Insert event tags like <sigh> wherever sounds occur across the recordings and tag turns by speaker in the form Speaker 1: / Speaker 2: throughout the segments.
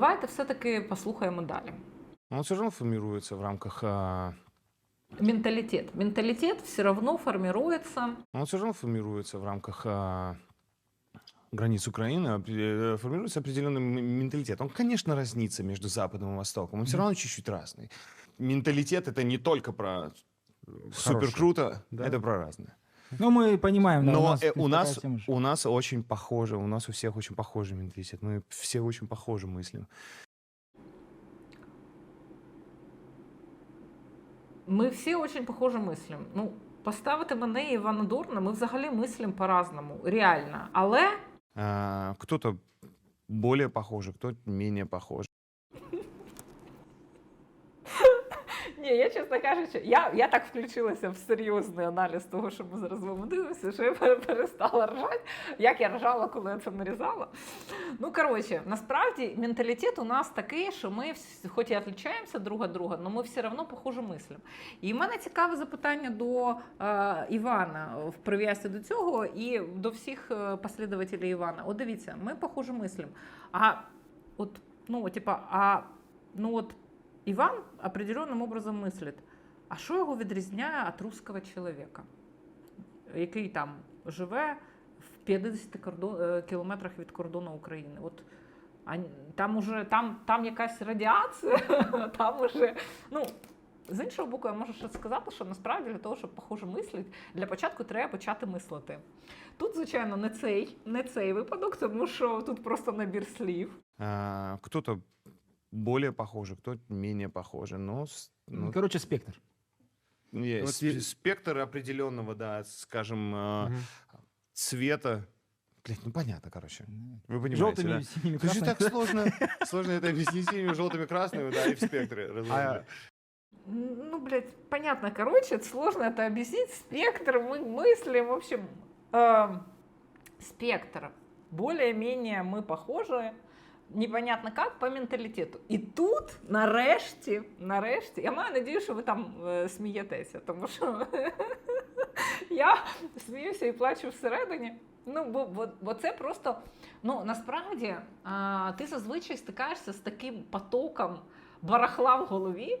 Speaker 1: давайте все-таки послухаємо далі.
Speaker 2: Он все равно формируется в рамках... а,
Speaker 1: Менталитет. Менталитет все равно формируется.
Speaker 2: Он все равно формируется в рамках а, границ Украины, э, формируется определенный м- менталитет. Он, конечно, разнится между Западом и Востоком, он все равно чуть-чуть разный. Менталитет это не только про супер
Speaker 3: Хороший.
Speaker 2: круто,
Speaker 3: Да.
Speaker 2: это про разное.
Speaker 3: Ну, мы понимаем, да,
Speaker 2: Но
Speaker 3: у нас,
Speaker 2: э,
Speaker 3: такая
Speaker 2: у, нас,
Speaker 3: тема же.
Speaker 2: у нас очень похоже, у нас у всех очень похожий менталитет. Мы все очень похоже мыслим.
Speaker 1: Ми всі очень похоже мислимо. Ну, поставити мене і Івана Дурна, ми взагалі мислимо по-разному, реально. Але
Speaker 2: А, кто-то более похожий, кто-то менее похожий.
Speaker 1: Ні, я чесно кажучи, я, я так включилася в серйозний аналіз того, що ми зараз вами дивимося, що я перестала ржати, як я ржала, коли я це нарізала. Ну, коротше, насправді менталітет у нас такий, що ми, хоч і відрізняємося друг від друга, але ми все одно похоже мислимо. І в мене цікаве запитання до е, Івана в прив'язці до цього і до всіх е, послідователів Івана. От дивіться, ми похоже мислимо. А от, ну, типа, а ну от Іван определенним образом мислить. А що його відрізняє від русского чоловіка, який там живе в 50 кордон, е, кілометрах від кордону України? От там уже там, там якась радіація, <laughs> там уже. Ну, з іншого боку, я можу ще сказати, що насправді для того, щоб похоже мислити, для початку треба почати мислити. Тут, звичайно, не цей, не цей випадок, тому що тут просто набір слів.
Speaker 2: А, кто-то более похожий, кто-то менее похожий. Но с- ну,
Speaker 3: Короче, спектр.
Speaker 2: есть
Speaker 3: Вот
Speaker 2: спектр определенного, да, скажем, а,
Speaker 3: Мгм.
Speaker 2: цвета. Блять, ну понятно, короче. Вы понимаете,
Speaker 3: Желтыми,
Speaker 2: да?
Speaker 3: синими,
Speaker 2: Слушай,
Speaker 3: красными.
Speaker 2: так сложно, <laughs> сложно это объяснить синими, желтыми, красными, да, и в спектре разложить.
Speaker 1: Ну, блядь, понятно, короче, это сложно это объяснить. Спектр, мы мыслим, в общем, эм, спектр. Более-менее мы похожи, непонятно как, по менталітету. І тут, нарешті, нарешті, я маю надію, що ви там е, смієтеся, тому що <laughs> я сміюся і плачу всередині. Ну, бо, бо, бо це просто, ну насправді а, ти зазвичай стикаєшся з таким потоком барахла в голові е,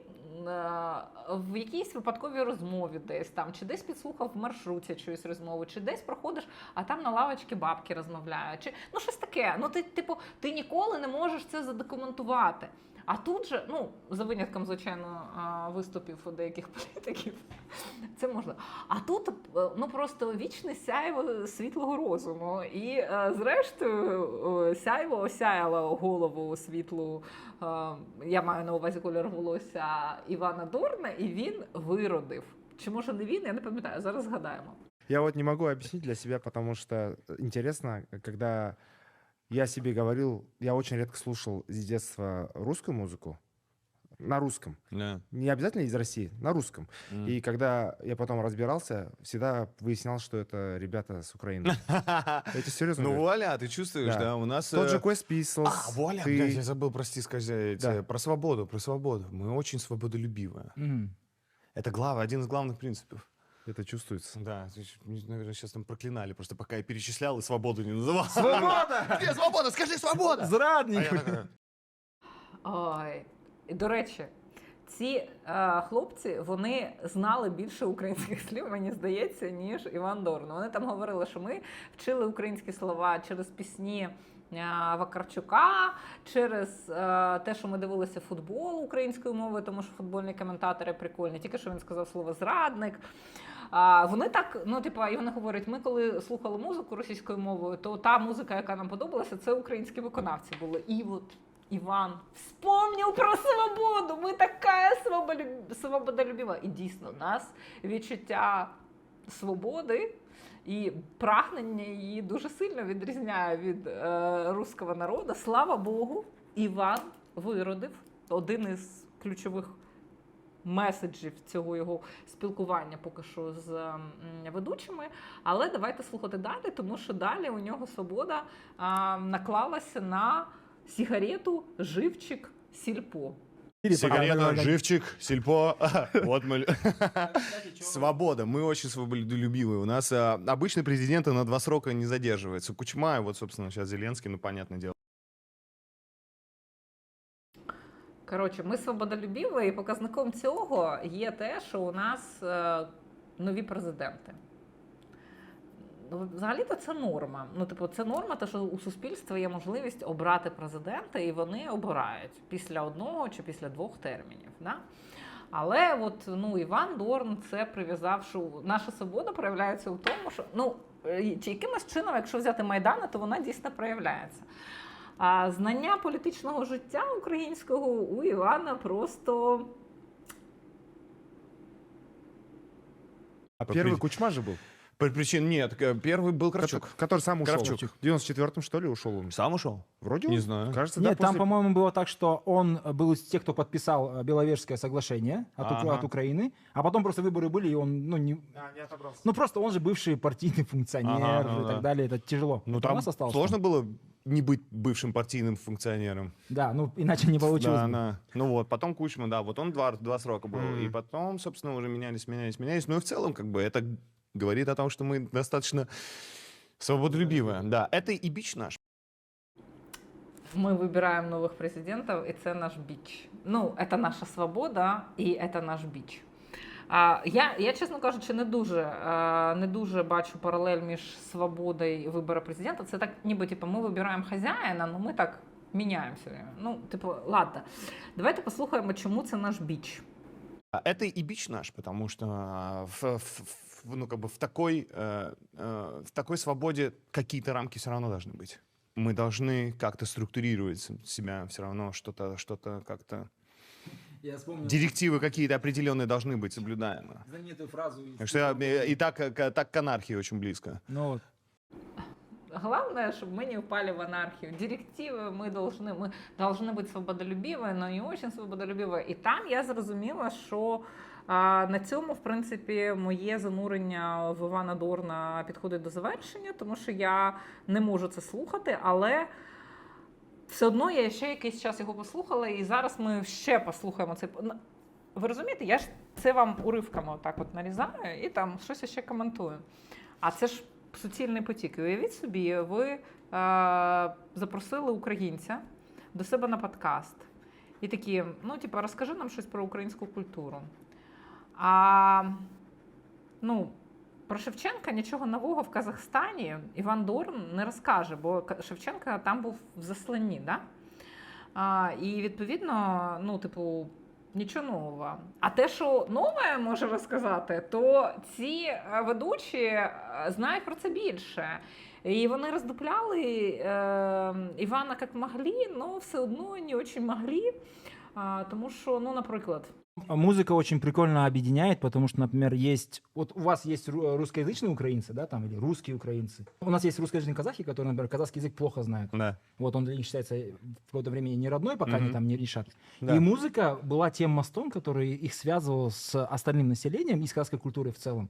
Speaker 1: в якійсь випадковій розмові десь там, чи десь підслухав в маршруті чиюсь розмову, чи десь проходиш, а там на лавочці бабки розмовляють, чи ну щось таке. Ну ти, типу, ти ніколи не можеш це задокументувати. А тут же, ну, за винятком, звичайно, виступів деяких <laughs> політиків, це можна. А тут е, ну просто вічне сяйво світлого розуму. І е, зрештою е, сяйво осяяло голову світлу. Я маю на увазі колір волосся Івана Дорна, і він виродив. Чи може не він? Я не пам'ятаю. Зараз згадаємо.
Speaker 4: Я вот не могу объяснить для себя, потому что интересно, когда я себе говорил, я очень редко слушал с детства русскую музыку, на русском.
Speaker 2: Да.
Speaker 4: Не обязательно из России, на русском.
Speaker 2: М.
Speaker 4: И когда я потом разбирался, всегда выяснял, что это ребята с Украины. <laughs> Это серьезно.
Speaker 2: Ну вуаля, ты чувствуешь, да? У нас...
Speaker 4: Тот же
Speaker 2: э,
Speaker 4: Quest Pistols.
Speaker 2: А, вуаля, я забыл, прости, сказать, э, про свободу, про свободу. Мы очень свободолюбивые. Это глава, один из главных принципов.
Speaker 4: Это чувствуется.
Speaker 2: Да, наверное, сейчас там проклинали, просто пока я перечислял и свободу не называл.
Speaker 3: Свобода! <laughs>
Speaker 2: Где свобода? Скажи свобода!
Speaker 3: Зрадник!
Speaker 1: Ой, до речі, ці е, хлопці вони знали більше українських слів, мені здається, ніж Іван Дорн. Вони там говорили, що ми вчили українські слова через пісні. е, Вакарчука через е, те, що ми дивилися футбол українською мовою, тому що футбольні коментатори прикольні. Тільки що він сказав слово зрадник. А, вони так, ну типа, і вони говорять: ми коли слухали музику російською мовою, то та музика, яка нам подобалася, це українські виконавці були. І от Іван вспомнив про свободу. Ми така свободолюбіва. І дійсно, нас відчуття свободи і прагнення її дуже сильно відрізняє від е, руського народу. Слава Богу, Іван виродив один із ключових меседжів цього його спілкування поки що з м, ведучими. Але давайте слухати далі, тому що далі у нього свобода а, наклалася на сигарету живчик сільпо.
Speaker 2: Сигарета, живчик, сельпо. Вот мы... Свобода. Мы очень свободолюбивые. У нас а, обычно президенты на два срока не задерживаются. Кучма, и вот, собственно, сейчас Зеленский, ну, понятное дело.
Speaker 1: Коротше, ми свободолюбіві, і показником цього є те, що у нас е, нові президенти. Ну, Взагалі-то це норма. Ну, типу, це норма, те, що у суспільства є можливість обрати президента, і вони обирають після одного чи після двох термінів. Да? Але от ну Іван Дорн це прив'язав, що наша свобода проявляється у тому, що ну е, якимось чином, якщо взяти Майдана, то вона дійсно проявляється. А знання політичного життя українського у Івана просто
Speaker 4: А
Speaker 2: По
Speaker 4: первый
Speaker 2: при-
Speaker 4: Кучма же был,
Speaker 2: По причин нет. к- Первый был Кравчук.
Speaker 4: который, который сам ушел.
Speaker 2: Кравчук.
Speaker 4: В 94-м, что ли, ушел он?
Speaker 2: Сам ушел?
Speaker 4: Вроде
Speaker 2: Не
Speaker 4: он,
Speaker 2: знаю.
Speaker 4: Кажется, да,
Speaker 3: Нет, там,
Speaker 4: после-
Speaker 3: по-моему, было так, что он был из тех, кто подписал э, Беловежское соглашение от, Ук-
Speaker 2: Ага.
Speaker 3: от Украины, а потом просто выборы были, и он, ну, не... Ну, просто он же бывший партийный функционер
Speaker 2: Ага, ну
Speaker 3: и так
Speaker 2: да.
Speaker 3: далее, это тяжело.
Speaker 2: Ну
Speaker 3: У
Speaker 2: там
Speaker 3: нас осталось
Speaker 2: сложно
Speaker 3: там.
Speaker 2: было не быть бывшим партийным функционером.
Speaker 3: Да, ну, иначе не получилось
Speaker 2: Да,
Speaker 3: бы.
Speaker 2: да. Ну вот, потом Кучма, да, вот он два, два срока был.
Speaker 4: Мгм.
Speaker 2: И потом, собственно, уже менялись, менялись, менялись. Ну и в целом, как бы, это говорит о том, что мы достаточно свободолюбивые. Да, это и бич наш.
Speaker 1: ми вибираємо нових президентів, і це наш біч. Ну, це наша свобода, і це наш біч. А, я, я, чесно кажучи, не дуже, е, не дуже бачу паралель між свободою і вибором президента. Це так, ніби типу, ми вибираємо хазяїна, але ми так міняємося. Ну, типу, ладно. Давайте послухаємо, чому це наш біч.
Speaker 2: А Это и бич наш, потому что а, в, в- в- ну, как бы в, такой, э, э, в такой свободе какие-то рамки все равно должны быть. Мы должны как-то структурировать с- себя все равно, что-то, что-то как-то...
Speaker 3: Я вспомнил
Speaker 2: Директивы какие-то определенные должны быть соблюдаемы.
Speaker 3: знаменитую фразу. из
Speaker 2: Так что я,
Speaker 3: фильма.
Speaker 2: э, и так, э, к- так к анархии очень близко.
Speaker 3: Ну, вот.
Speaker 1: Главное, чтобы мы не упали в анархию. Директивы мы должны, мы должны быть свободолюбиві, но не очень свободолюбиві. І там я зрозуміла, що а, на цьому, в принципі, моє занурення в Івана Дорна підходить до завершення, тому що я не можу це слухати, але. Все одно я ще якийсь час його послухала, і зараз ми ще послухаємо цей. Ви розумієте, я ж це вам уривками отак от нарізаю і там щось ще коментую. А це ж суцільний потік. І уявіть собі, ви е, запросили українця до себе на подкаст. І такі, ну, типу, розкажи нам щось про українську культуру. А ну, про Шевченка нічого нового в Казахстані Іван Дорн не розкаже, бо Шевченка там був в засланні, да? А, і відповідно, ну, типу, нічого нового. А те, що нове може розказати, то ці е, ведучі е, знають про це більше. І вони роздупляли е, Івана як могли, але все одно не дуже могли. Тому що, ну, наприклад,
Speaker 3: Музыка очень прикольно объединяет, потому что, например, есть... Вот у вас есть ру- русскоязычные украинцы, да, там, или русские украинцы. У нас есть русскоязычные казахи, которые, например, казахский язык плохо знают.
Speaker 2: Да.
Speaker 3: Вот он для них считается в какое-то время не родной, пока они
Speaker 2: Мгм.
Speaker 3: там не решат.
Speaker 2: Да.
Speaker 3: И музыка была тем мостом, который их связывал с остальным населением и с казахской культурой в целом.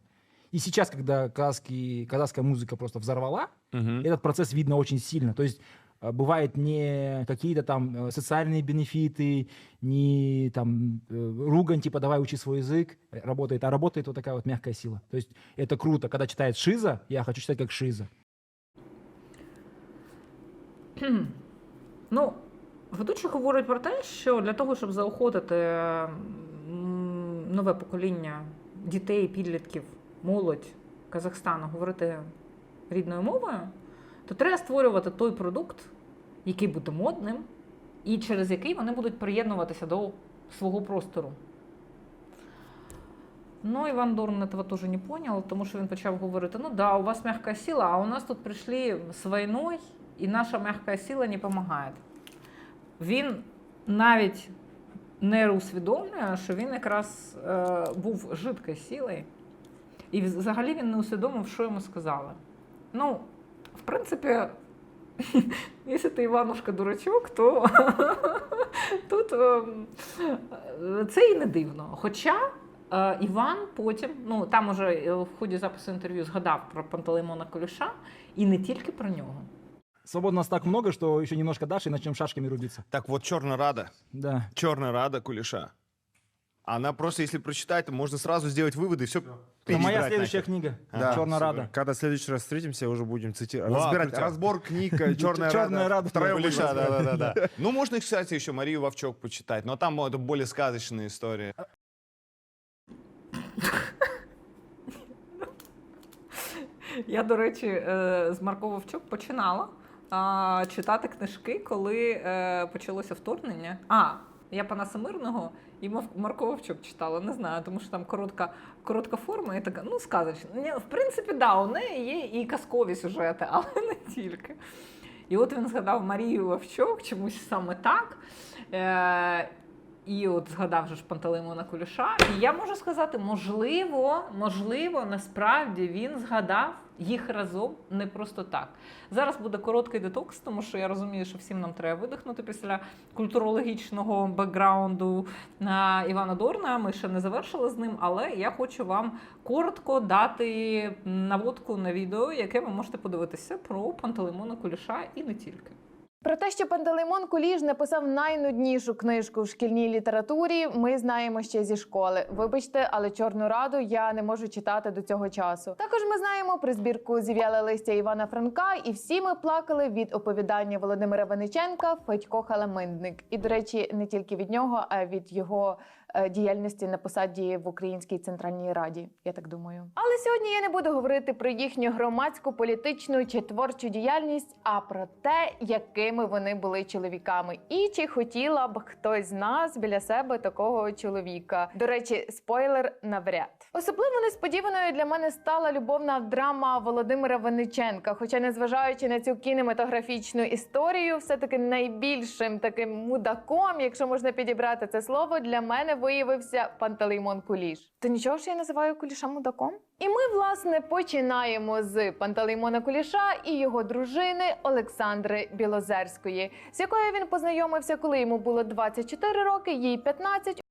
Speaker 3: И сейчас, когда казахский, казахская музыка просто взорвала,
Speaker 2: Мгм.
Speaker 3: этот процесс видно очень сильно. То есть бывает не какие-то там э, социальные бенефиты, не там э, ругань, типа давай учи свой язык, э, работает, а работает вот такая вот мягкая сила. То есть это круто, когда читает Шиза, я хочу читать как Шиза.
Speaker 1: Ну, ведучий говорить про те, що для того, щоб заохотити м, нове покоління дітей, підлітків, молодь Казахстану говорити рідною мовою, то треба створювати той продукт, який буде модним, і через який вони будуть приєднуватися до свого простору. Ну, Іван Дорн этого тоже не понял, тому що він почав говорити: ну да, у вас мягка сила, а у нас тут прийшли з війною, і наша мягка сила не допомагає. Він навіть не усвідомлює, що він якраз е, був жидкою силою, і взагалі він не усвідомив, що йому сказали. Ну, в принципі, якщо <laughs> ти Іванушка дурачок, то <laughs> тут це і не дивно. Хоча е, Іван потім, ну там уже е, в ході запису інтерв'ю згадав про Пантелеймона Коліша, і не тільки про нього.
Speaker 3: Свободно нас так много, что еще немножко дашь и начнем шашками рубиться.
Speaker 2: Так вот, Черная Рада.
Speaker 3: Да.
Speaker 2: Черная Рада Кулеша. Она просто, если прочитать, то можно сразу сделать выводы и все
Speaker 3: Это моя следующая книга.
Speaker 4: Да,
Speaker 3: Черная
Speaker 4: супер.
Speaker 3: Рада.
Speaker 4: Когда в следующий раз встретимся, уже будем цитировать.
Speaker 2: Вау,
Speaker 4: разбирать
Speaker 2: крутяк.
Speaker 4: разбор книг э, <laughs> Черная
Speaker 3: Чёрная
Speaker 4: Рада.
Speaker 3: Рада.
Speaker 4: Вторая
Speaker 2: Кулеша,
Speaker 4: область.
Speaker 2: да, да, да, да. <laughs> Ну, можно, кстати, еще Марию Вовчок почитать, но там это более сказочная история.
Speaker 1: Я, до речі, е, з Марко Вовчук починала а, читати книжки, коли е, почалося вторгнення. А, я Панаса Мирного і Марко Вовчук читала, не знаю, тому що там коротка, коротка форма і така, ну, сказочна. В принципі, да, у неї є і казкові сюжети, <laughs> але не тільки. І от він згадав Марію Вовчок, чомусь саме так. Е, і от згадав же ж Пантелеймона Куліша. І я можу сказати, можливо, можливо, насправді він згадав їх разом не просто так. Зараз буде короткий детокс, тому що я розумію, що всім нам треба видихнути після культурологічного бекграунду на Івана Дорна. Ми ще не завершили з ним, але я хочу вам коротко дати наводку на відео, яке ви можете подивитися про Пантелеймона Куліша і не тільки.
Speaker 5: Про те, що Пантелеймон Куліш написав найнуднішу книжку в шкільній літературі, ми знаємо ще зі школи. Вибачте, але Чорну раду я не можу читати до цього часу. Також ми знаємо про збірку зів'яле листя Івана Франка, і всі ми плакали від оповідання Володимира Вениченка Федько Халаминдник. І, до речі, не тільки від нього, а від його діяльності на посаді в Українській центральній раді. Я так думаю. Але сьогодні я не буду говорити про їхню громадську, політичну чи творчу діяльність, а про те, якими вони були чоловіками, і чи хотіла б хтось з нас біля себе такого чоловіка. До речі, спойлер навряд. Особливо несподіваною для мене стала любовна драма Володимира Винниченка. Хоча, незважаючи на цю кінематографічну історію, все таки найбільшим таким мудаком, якщо можна підібрати це слово, для мене виявився Пантелеймон Куліш. То нічого ж я називаю Куліша мудаком? І ми, власне, починаємо з Пантелеймона Куліша і його дружини Олександри Білозерської, з якою він познайомився, коли йому було 24 роки, їй 15.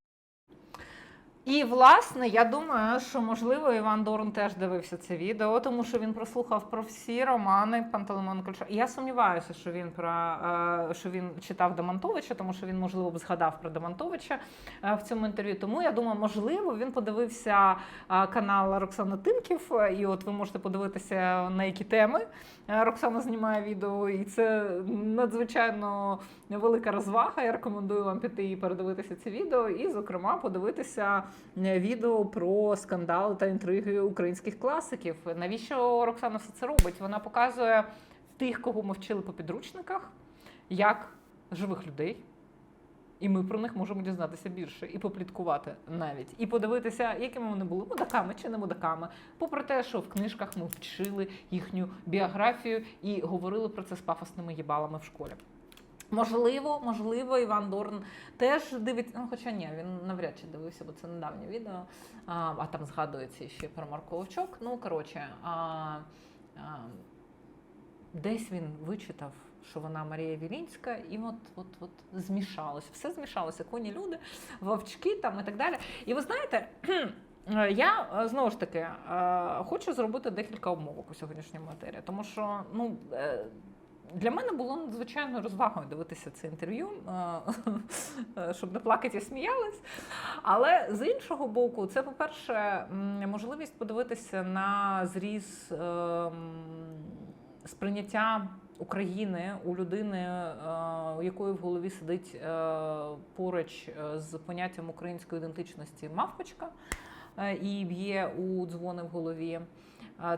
Speaker 1: І власне, я думаю, що можливо Іван Дорн теж дивився це відео, тому що він прослухав про всі романи Пантелеймона Куліша. Я сумніваюся, що він про е, що він читав Демонтовича, тому що він можливо б згадав про Демонтовича е, в цьому інтерв'ю. Тому я думаю, можливо, він подивився е, канал Роксана Тимків, і от ви можете подивитися на які теми Роксана знімає відео, і це надзвичайно велика розвага. Я рекомендую вам піти і передивитися це відео, і, зокрема, подивитися відео про скандали та інтриги українських класиків. Навіщо Роксана все це робить? Вона показує тих, кого ми вчили по підручниках, як живих людей. І ми про них можемо дізнатися більше і попліткувати навіть, і подивитися, якими вони були мудаками чи не мудаками. Попри те, що в книжках ми вчили їхню біографію і говорили про це з пафосними їбалами в школі. Можливо, можливо, Іван Дорн теж дивиться. Ну, хоча ні, він навряд чи дивився, бо це недавнє відео. А, а там згадується ще про Марко Вовчок. Ну, коротше, а, а, десь він вичитав, що вона Марія Вілінська, і от, от, от змішалося. Все змішалося. Коні люди, вовчки там і так далі. І ви знаєте. <clears throat> Я е, знову ж таки е, хочу зробити декілька обмовок у сьогоднішньому етері, тому що ну е, для мене було надзвичайною розвагою дивитися це інтерв'ю, е, <laughs> щоб не плакати і сміялись. Але з іншого боку, це, по-перше, можливість подивитися на зріз ем, сприйняття України у людини, е, у якої в голові сидить е, поруч з поняттям української ідентичності мавпочка і б'є у дзвони в голові.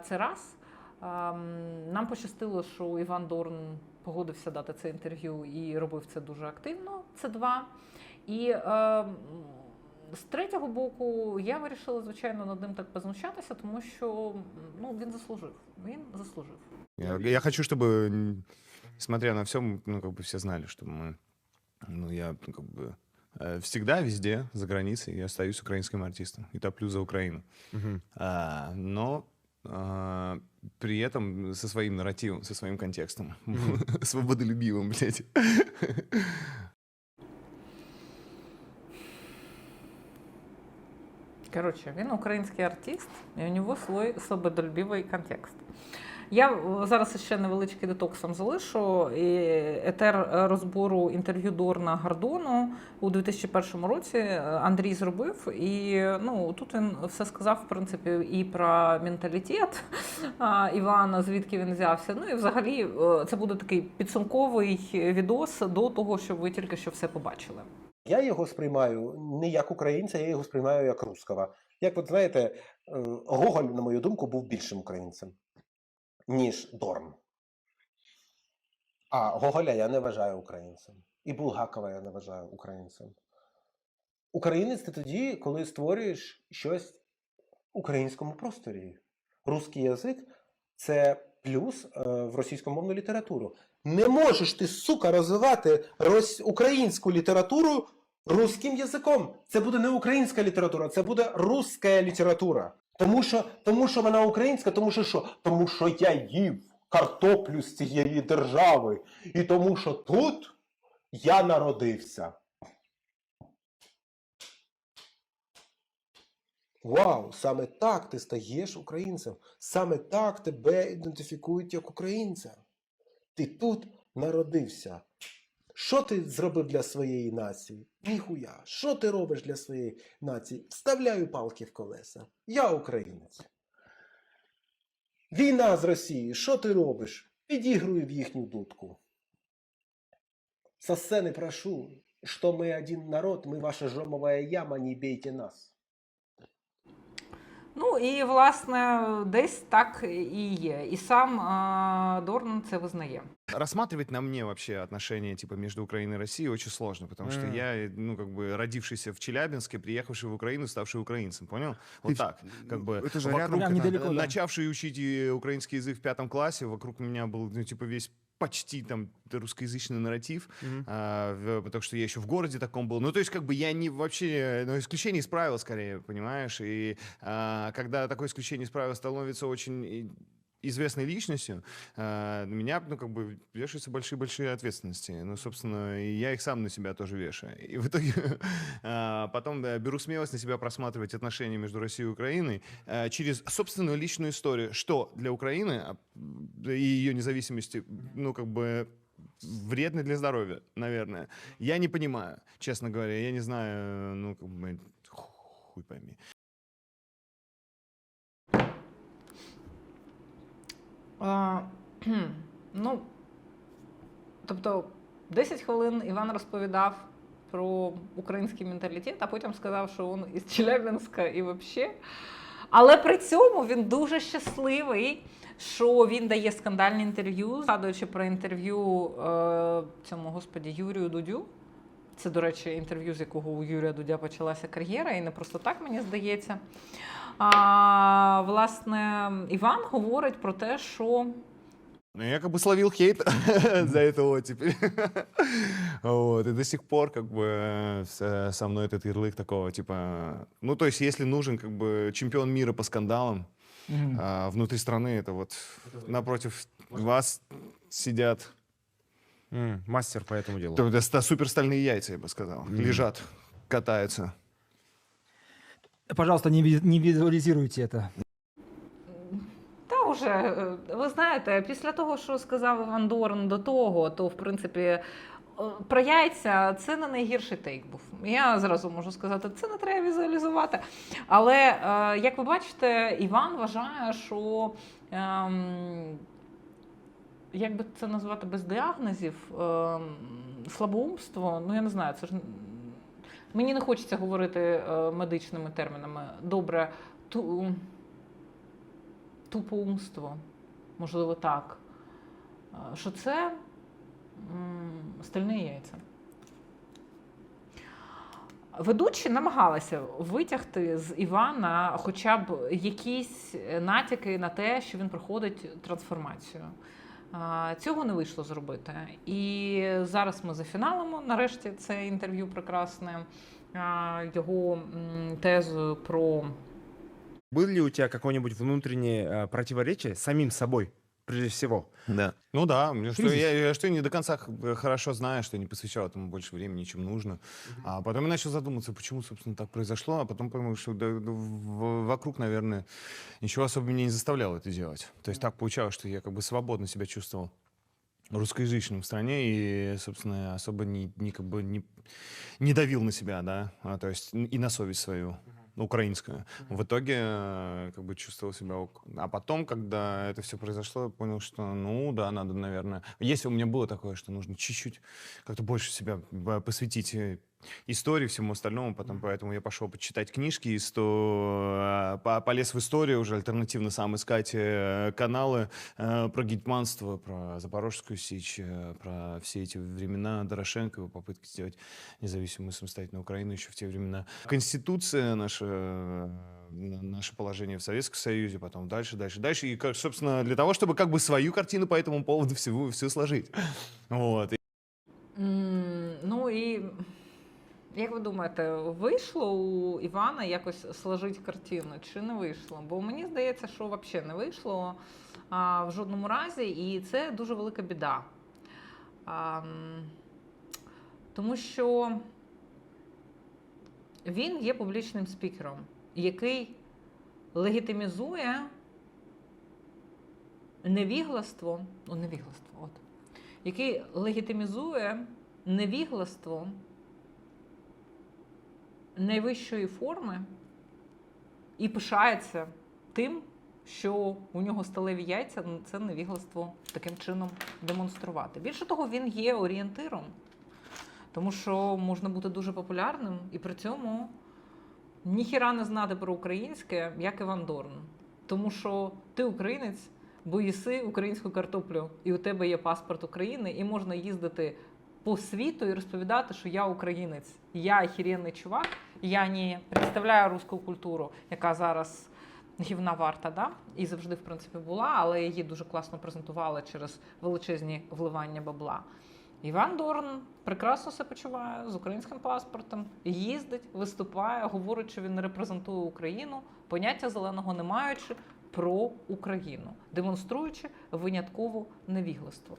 Speaker 1: Це раз. Ем, Нам пощастило, що Іван Дорн погодився дати це інтерв'ю і робив це дуже активно. Це два. І ем, з третього боку, я вирішила, звичайно, над ним так познущатися, тому що ну, він заслужив. Він заслужив.
Speaker 2: Я, я хочу, чтобы, м, несмотря на все, ну, как бы все знали, что мы, ну, я, ну, как бы, э, всегда, везде, за границей, я остаюсь украинским артистом и топлю за Украину.
Speaker 4: Мгм.
Speaker 2: А, но а, при этом со своим нарративом, со своим контекстом. <laughs>
Speaker 4: Мгм.
Speaker 2: Свободолюбивым, блядь.
Speaker 1: Короче, він український артист, і у нього свій свободолюбивий контекст. Я е, зараз ще невеличкий детоксом залишу. І етер розбору інтерв'ю Дорна Гордону у 2001 році е, Андрій зробив. І ну тут він все сказав, в принципі, і про менталітет <laughs> Івана, звідки він взявся. Ну і взагалі е, це буде такий підсумковий відос до того, щоб ви тільки що все побачили.
Speaker 6: Я його сприймаю не як українця, я його сприймаю як руского. Як от знаєте, Гоголь, на мою думку, був більшим українцем, ніж Дорн. А Гоголя я не вважаю українцем. І Булгакова я не вважаю українцем. Українець ти тоді, коли створюєш щось в українському просторі. Русський язик це плюс е, в російськомовну літературу. Не можеш ти, сука, розвивати українську літературу русським язиком. Це буде не українська література, це буде русська література. Тому що, тому що вона українська, тому що що? Тому що я їв картоплю з цієї держави. І тому що тут я народився. Вау, саме так ти стаєш українцем. Саме так тебе ідентифікують як українця. Ти тут народився. Що ти зробив для своєї нації? Ніхуя. Що ти робиш для своєї нації? Вставляю палки в колеса. Я українець. Війна з Росією. Що ти робиш? Підігрую в їхню дудку. Со сцены прошу, что мы один народ, мы ваша жомовая яма, не бейте нас.
Speaker 1: Ну і власне десь так і є. І сам а, Дорн це визнає.
Speaker 2: Рассматривать на мне вообще отношения типа между Украиной и Россией очень сложно, потому что
Speaker 4: М.
Speaker 2: я, ну, как бы родившийся в Челябинске, приехавший в Украину, ставший украинцем, понял? Вот
Speaker 4: Ты-
Speaker 2: так, как бы.
Speaker 4: Это же
Speaker 2: вокруг-
Speaker 4: рядом.
Speaker 3: Прям
Speaker 4: когда-
Speaker 3: недалеко. да.
Speaker 2: начавший учить и украинский язык в пятом классе, вокруг меня был, ну, типа, весь почти там русскоязычный нарратив,
Speaker 4: Мгм.
Speaker 2: а, в- потому что я еще в городе таком был. Ну, то есть, как бы я не вообще, ну, исключение из правил, скорее, понимаешь? И а, когда такое исключение из правил становится очень и- известной личностью, а, на меня, ну, как бы, вешаются большие-большие ответственности. Ну, собственно, и я их сам на себя тоже вешаю. И в итоге а, <laughs> потом беру смелость на себя просматривать отношения между Россией и Украиной а, через собственную личную историю, что для Украины а, и ее независимости, ну, как бы вредно для здоровья, наверное. Я не понимаю, честно говоря. Я не знаю, ну, как бы, хуй пойми.
Speaker 1: А, <clears throat> ну, тобто, 10 хвилин Іван розповідав про український менталітет, а потім сказав, що він із Челябинська і взагалі. Але при цьому він дуже щасливий, що він дає скандальні інтерв'ю, згадуючи про інтерв'ю е, цьому господі Юрію Дудю. Це, до речі, інтерв'ю, з якого у Юрія Дудя почалася кар'єра, і не просто так, мені здається. А, власне, Іван говорить про те, що
Speaker 2: Ну, я как бы словил хейт <laughs> за это вот теперь. Вот, и до сих пор как бы э, с- со мной этот ярлык такого, типа... Ну, то есть, если нужен как бы чемпион мира по скандалам,
Speaker 3: Мгм.
Speaker 2: а внутри страны это вот напротив вас сидят
Speaker 4: М, Мастер по этому делу.
Speaker 2: то- это ста- суперстальные яйца, я бы сказал.
Speaker 4: Мгм.
Speaker 2: Лежат, катаются.
Speaker 3: Пожалуйста, не, не визуализируйте это.
Speaker 1: Та вже, е, ви знаєте, після того, що сказав Іван Дорн до того, то в принципі. е, Про яйця це не найгірший тейк був. Я зразу можу сказати, це не треба візуалізувати. Але е, як ви бачите, Іван вважає, що ем, як би це назвати без діагнозів, ем, слабоумство, ну я не знаю, це ж мені не хочеться говорити е, медичними термінами. Добре, ту, тупоумство, можливо, так. Е, Що це стальні яйця. Ведучі намагалися витягти з Івана хоча б якісь натяки на те, що він проходить трансформацію. Цього не вийшло зробити. І зараз ми зафіналимо нарешті це інтерв'ю прекрасне його тезу про
Speaker 4: Были ли у тебя какое-нибудь внутреннее противоречие самим собой? Прежде всего.
Speaker 2: Да. Ну да, мне что, я, я что не до конца х- хорошо знаю, что не посвящал этому больше времени, чем нужно. А потом я начал задумываться, почему, собственно, так произошло, а потом понял, что да, да, в- вокруг, наверное, ничего особо меня не заставляло это делать. То есть так получалось, что я как бы свободно себя чувствовал русскоязычным в стране и, собственно, особо не, не, как бы не, не давил на себя, да, а, то есть и на совесть свою украинскую. В итоге э, как бы чувствовал себя... А потом, когда это все произошло, я понял, что, ну да, надо, наверное... Если у меня было такое, что нужно чуть-чуть как-то больше себя э, посвятить э, истории, всему остальному, потом поэтому я пошел почитать книжки, и сто, э, по- полез в историю уже альтернативно сам искать э, каналы э, про гетьманство, про Запорожскую сечь, про все эти времена Дорошенко, его попытки сделать независимую самостоятельную Украину еще в те времена. Конституция, наше, э, на- наше положение в Советском Союзе, потом дальше, дальше, дальше. И, как, собственно, для того, чтобы как бы свою картину по этому поводу всего, все сложить. Вот.
Speaker 1: М, Ну і як ви думаєте, вийшло у Івана якось сложити картину чи не вийшло? Бо мені здається, що взагалі не вийшло а, в жодному разі, і це дуже велика біда. А, тому що він є публічним спікером, який легітимізує невігластво, ну, невігластво, от, який легітимізує невігластво найвищої форми і пишається тим, що у нього сталеві яйця, ну, це невігластво таким чином демонструвати. Більше того, він є орієнтиром, тому що можна бути дуже популярним і при цьому ніхіра не знати про українське, як Іван Дорн. Тому що ти українець, бо їси українську картоплю, і у тебе є паспорт України, і можна їздити по світу і розповідати, що я українець, я охеренний чувак, я не представляю руську культуру, яка зараз гівна варта, да? і завжди, в принципі, була, але її дуже класно презентували через величезні вливання бабла. Іван Дорн прекрасно себе почуває з українським паспортом, їздить, виступає, говорить, що він репрезентує Україну, поняття зеленого не маючи про Україну, демонструючи винятково невігластво.